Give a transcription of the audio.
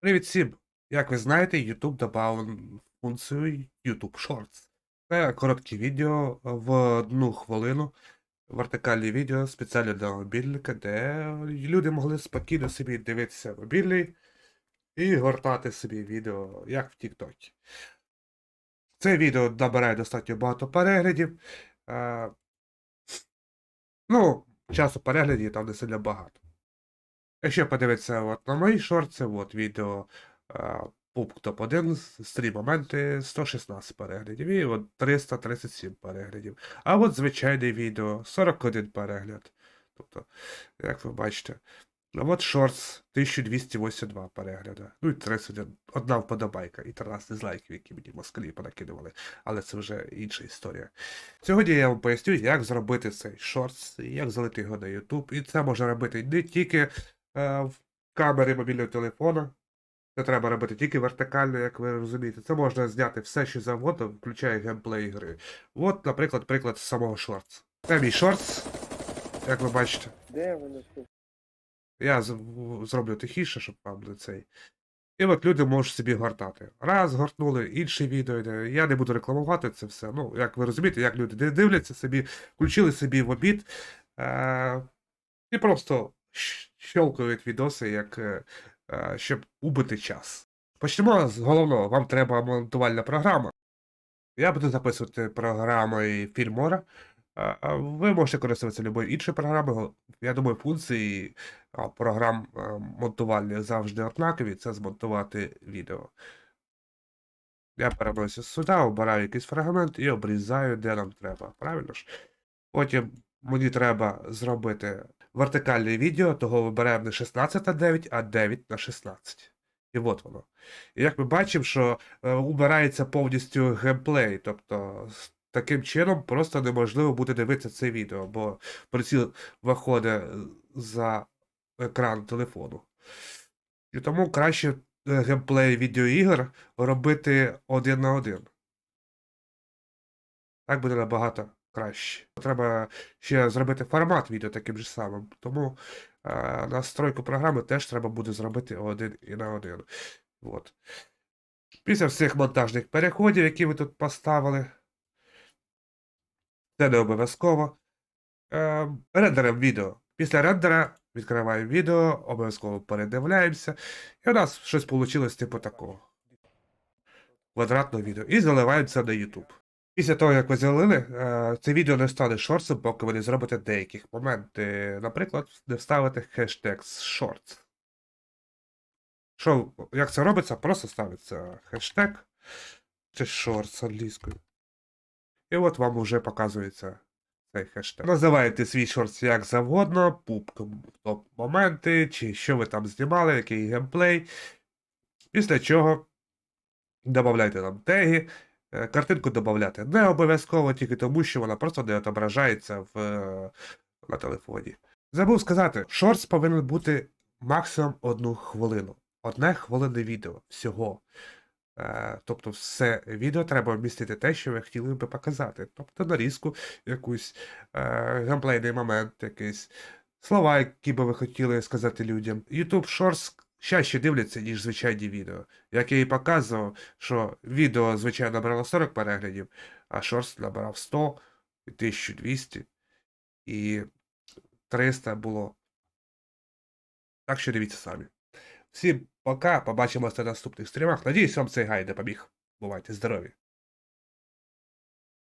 Привіт всім! Як ви знаєте, YouTube додав функцію YouTube Shorts. Це короткі відео в одну хвилину, вертикальні відео спеціально для мобільника, де люди могли спокійно собі дивитися мобільний і гортати собі відео, як в TikTok. Це відео набирає достатньо багато переглядів. Е, ну, часу переглядів там не сильно багато. Якщо подивитися от на мої шорти, от відео пуп топ-1, стрім моменти 116 переглядів і от 337 переглядів. А от звичайне відео 41 перегляд. Тобто, як ви бачите. А от шортс 1282 перегляди. Ну і 31 одна вподобайка і 13 дизлайків, які мені москалі понакидували. Але це вже інша історія. Сьогодні я вам поясню, як зробити цей шортс, як залити його на YouTube. І це можна робити не тільки в камері мобільного телефона. Це треба робити тільки вертикально, як ви розумієте. Це можна зняти все, що завгодно, включає геймплей гри. От, наприклад, приклад самого шортс. Це мій шортс, як ви бачите. Де воно? Я з- зроблю тихіше, щоб вам не цей. І от люди можуть собі гортати. Раз гортнули, інше відео йде. Я не буду рекламувати це все. Ну, як ви розумієте, як люди дивляться собі, включили собі в обід е- і просто щелкають відоси, як, е- е, щоб убити час. Почнемо з головного. Вам треба монтувальна програма. Я буду записувати програмою Filmora. Ви можете користуватися любою іншою програмою. Я думаю, функції програм а, монтувальних завжди однакові. Це змонтувати відео. Я переносю сюди, обираю якийсь фрагмент і обрізаю, де нам треба. Правильно ж? Потім мені треба зробити вертикальне відео, того вибираємо не 16 на 9, а 9 на 16. І от воно. І як ми бачимо, що е, убирається повністю геймплей. Тобто, таким чином просто неможливо буде дивитися це відео, бо приціл виходить за екран телефону. І тому краще е, геймплей відеоігр робити один на один. Так буде набагато краще. Треба ще зробити формат відео таким же самим. Тому е, настройку програми теж треба буде зробити один і на один. От. Після всіх монтажних переходів, які ви тут поставили. Це не обов'язково. Е, рендеримо відео. Після рендера відкриваємо відео, обов'язково передивляємося. І у нас щось вийшло типу такого. Квадратне відео. І заливаємо це на YouTube. Після того, як ви залили, е, це відео не стане шортсом, поки ви не зробите деяких моменти. Наприклад, не вставите хештег з shorts. Що, як це робиться? Просто ставиться хештег чи shorts англійською. І от вам уже показується цей хештег. Називаєте свій шортс як завгодно, пуп топ-моменти, чи що ви там знімали, який геймплей. Після чого додаєте нам теги. Е, Картинку додати не обов'язково, тільки тому, що вона просто не відображається в, е, на телефоні. Забув сказати, шортс повинен бути максимум одну хвилину. Одне хвилинне відео всього. Е, Тобто, все відео треба вмістити те, що ви хотіли би показати. Тобто нарізку, якусь геймплейний момент, якийсь слова, які би ви хотіли сказати людям. YouTube Shorts чаще дивляться, ніж звичайні відео. Як я і показував, що відео, звичайно, набрало 40 переглядів, а шорст набрав 100, 1200 і 300 було. Так що дивіться самі. Всім пока, побачимося на наступних стрімах. Надіюсь, вам цей гайд допоміг. Бувайте здорові!